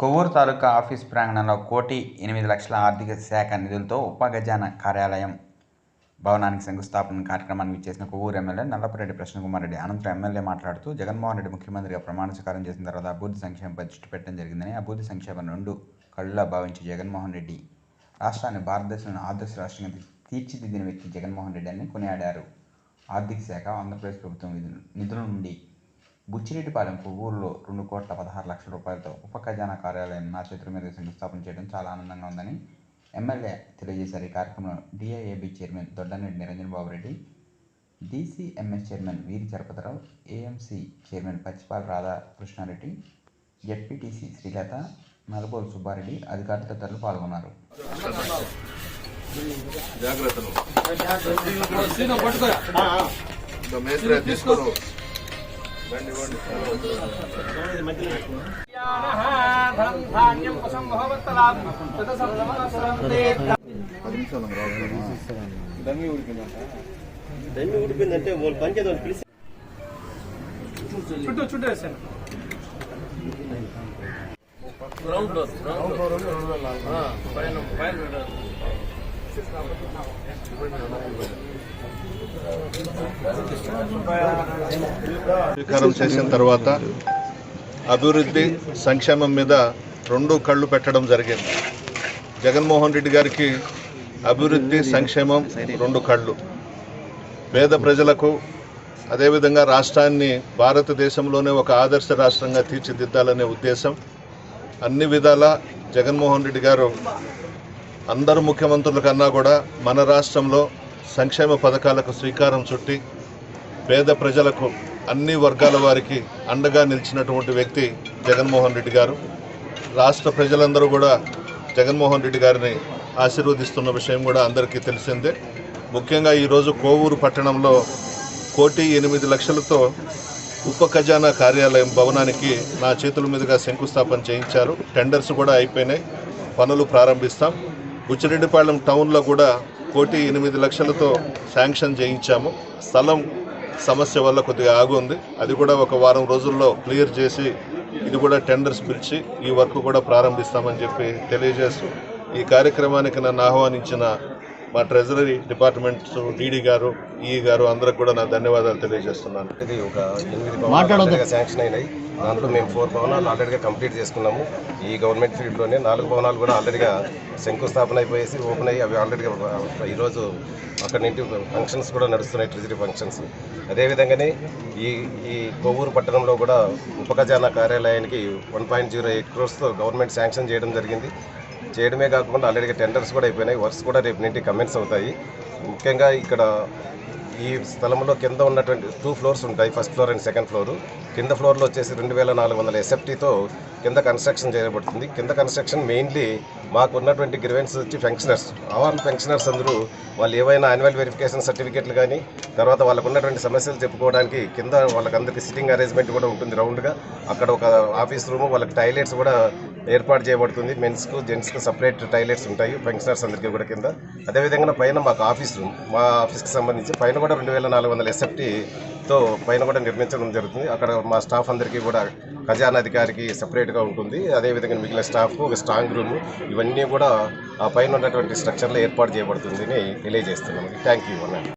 కొవ్వూరు తాలూకా office ప్రాంగణంలో కోటి ఎనిమిది లక్షల ఆర్థిక శాఖ నిధులతో ఉప ఖజానా కార్యాలయం భవనానికి శంకుస్థాపన కార్యక్రమానికి విచ్చేసిన కొవ్వూరు ఎమ్మెల్యే నల్లపరెడ్డి ప్రశ్నకుమార్ రెడ్డి. అనంతరం ఎమ్మెల్యే మాట్లాడుతూ జగన్మోహన్ రెడ్డి ముఖ్యమంత్రిగా ప్రమాణ స్వీకారం చేసిన తర్వాత అభివృద్ధి సంక్షేమంపై దృష్టి పెట్టడం జరిగిందని అభివృద్ధి సంక్షేమం రెండు కళ్ళులా భావించి జగన్మోహన్ రెడ్డి రాష్ట్రాన్ని భారతదేశంలో ఆదర్శ రాష్ట్రంగా తీర్చిదిద్దిన వ్యక్తి జగన్మోహన్ రెడ్డి అని కొనియాడారు. ఆర్థిక శాఖ ఆంధ్రప్రదేశ్ ప్రభుత్వం నిధుల నుండి బుచ్చిరెడ్డిపాలెం కొవ్వూరులో రెండు కోట్ల పదహారు లక్షల రూపాయలతో ఉప ఖజానా కార్యాలయం నా చేతుల మీద శంకుస్థాపన చేయడం చాలా ఆనందంగా ఉందని ఎమ్మెల్యే తెలియజేశారు ఈ కార్యక్రమంలో DIAB chairman Doddanareddy Niranjan Babu Reddy DCMS chairman Veeri Charapathirao AMC chairman Pachipala Radhakrishnareddy ZPTC Srilatha Nalubolu Subbareddy అధికారులు తదితరులు పాల్గొన్నారు జాగ్రత్తలు దండి ఊడిపోయిందంటే వాళ్ళు పంచేది వాళ్ళు పిలిచి చుట్టూ చుట్టూ వేసాను గ్రౌండ్ ఫ్లోర్ గ్రౌండ్ ఫ్లోర్ రెండు వేల పైన పైన స్వీకారం చేసిన తర్వాత అభివృద్ధి సంక్షేమం మీద రెండు కళ్ళు పెట్టడం జరిగింది. జగన్మోహన్ రెడ్డి గారికి అభివృద్ధి సంక్షేమం రెండు కళ్ళు. పేద ప్రజలకు అదేవిధంగా రాష్ట్రాన్ని భారతదేశంలోనే ఒక ఆదర్శ రాష్ట్రంగా తీర్చిదిద్దాలనే ఉద్దేశం. అన్ని విధాల జగన్మోహన్ రెడ్డి గారు అందరు ముఖ్యమంత్రుల కన్నా కూడా మన రాష్ట్రంలో సంక్షేమ పథకాలకు శ్రీకారం చుట్టి పేద ప్రజలకు అన్ని వర్గాల వారికి అండగా నిలిచినటువంటి వ్యక్తి జగన్మోహన్ రెడ్డి గారు. రాష్ట్ర ప్రజలందరూ కూడా జగన్మోహన్ రెడ్డి గారిని ఆశీర్వదిస్తున్న విషయం కూడా అందరికీ తెలిసిందే. ముఖ్యంగా ఈరోజు కోవూరు పట్టణంలో కోటి ఎనిమిది లక్షలతో ఉప ఖజానా కార్యాలయం భవనానికి నా చేతుల మీదుగా శంకుస్థాపన చేయించారు. టెండర్స్ కూడా అయిపోయినాయి. పనులు ప్రారంభిస్తాం. బుచ్చిరెడ్డిపాళెం టౌన్లో కూడా కోటి ఎనిమిది లక్షలతో శాంక్షన్ చేయించాము. స్థలం సమస్య వల్ల కొద్దిగా ఆగుంది. అది కూడా ఒక వారం రోజుల్లో క్లియర్ చేసి ఇది కూడా టెండర్స్ పిలిచి ఈ వర్క్ కూడా ప్రారంభిస్తామని చెప్పి తెలియజేస్తూ ఈ కార్యక్రమానికి నన్ను ఆహ్వానించిన మా ట్రెజరీ డిపార్ట్మెంట్స్ డీడీ గారు ఈ గారు అందరికి కూడా నా ధన్యవాదాలు తెలియజేస్తున్నాను. ఇది ఒక ఎనిమిది శాంక్షన్ అయినాయి. దాంట్లో మేము ఫోర్ భవనాలు ఆల్రెడీగా కంప్లీట్ చేసుకున్నాము. ఈ గవర్నమెంట్ ఫీల్డ్లోనే నాలుగు భవనాలు కూడా ఆల్రెడీగా శంకుస్థాపన అయిపోయేసి ఓపెన్ అయ్యి అవి ఆల్రెడీగా ఈరోజు అక్కడ నుండి ఫంక్షన్స్ కూడా నడుస్తున్నాయి ట్రెజరీ ఫంక్షన్స్ అదేవిధంగానే ఈ ఈ కొవ్వూరు పట్టణంలో కూడా ఉప ఖజానా కార్యాలయానికి వన్ పాయింట్ జీరో ఎయిట్ క్రోర్స్తో గవర్నమెంట్ శాంక్షన్ చేయడం జరిగింది. చేయడమే కాకుండా ఆల్రెడీ టెండర్స్ కూడా అయిపోయినాయి. వర్క్స్ కూడా రేపు నుండి కమెంట్స్ అవుతాయి. ముఖ్యంగా ఇక్కడ ఈ స్థలంలో కింద ఉన్నటువంటి టూ ఫ్లోర్స్ ఉంటాయి. First floor and second floor కింద ఫ్లోర్లో వచ్చేసి రెండు వేల నాలుగు వందల ఎస్ఎఫ్టీతో కింద కన్స్ట్రక్షన్ చేయబడుతుంది. కింద కన్స్ట్రక్షన్ మెయిన్లీ మాకు ఉన్నటువంటి గ్రివెన్స్ వచ్చి ఫంక్షనర్స్ ఆల్ ఫంక్షనర్స్ అందరూ వాళ్ళు ఏవైనా యాన్యువల్ వెరిఫికేషన్ సర్టిఫికేట్లు కానీ తర్వాత వాళ్ళకు ఉన్నటువంటి సమస్యలు చెప్పుకోవడానికి కింద వాళ్ళకందరికీ సిట్టింగ్ అరేంజ్మెంట్ కూడా ఉంటుంది రౌండ్గా. అక్కడ ఒక ఆఫీస్ రూమ్ వాళ్ళకి టాయిలెట్స్ కూడా ఏర్పాటు చేయబడుతుంది. మెన్స్కు జెంట్స్కు సపరేట్ టాయిలెట్స్ ఉంటాయి. ఫంక్షనర్స్ అందరికీ కూడా కింద. అదేవిధంగా పైన మాకు ఆఫీస్ రూమ్ మా ఆఫీస్కి సంబంధించి పైన కూడా రెండు వేల నాలుగు వందల ఎస్ఎఫ్టీతో పైన కూడా నిర్మించడం జరుగుతుంది. అక్కడ మా స్టాఫ్ అందరికీ కూడా ఖజానా అధికారికి సపరేట్గా ఉంటుంది. అదేవిధంగా మిగిలిన స్టాఫ్ ఒక స్ట్రాంగ్ రూమ్ ఇవన్నీ కూడా ఆ పైన ఉన్నటువంటి స్ట్రక్చర్లో ఏర్పాటు చేయబడుతుందని తెలియజేస్తున్నాము. థ్యాంక్ యూ అన్నాడు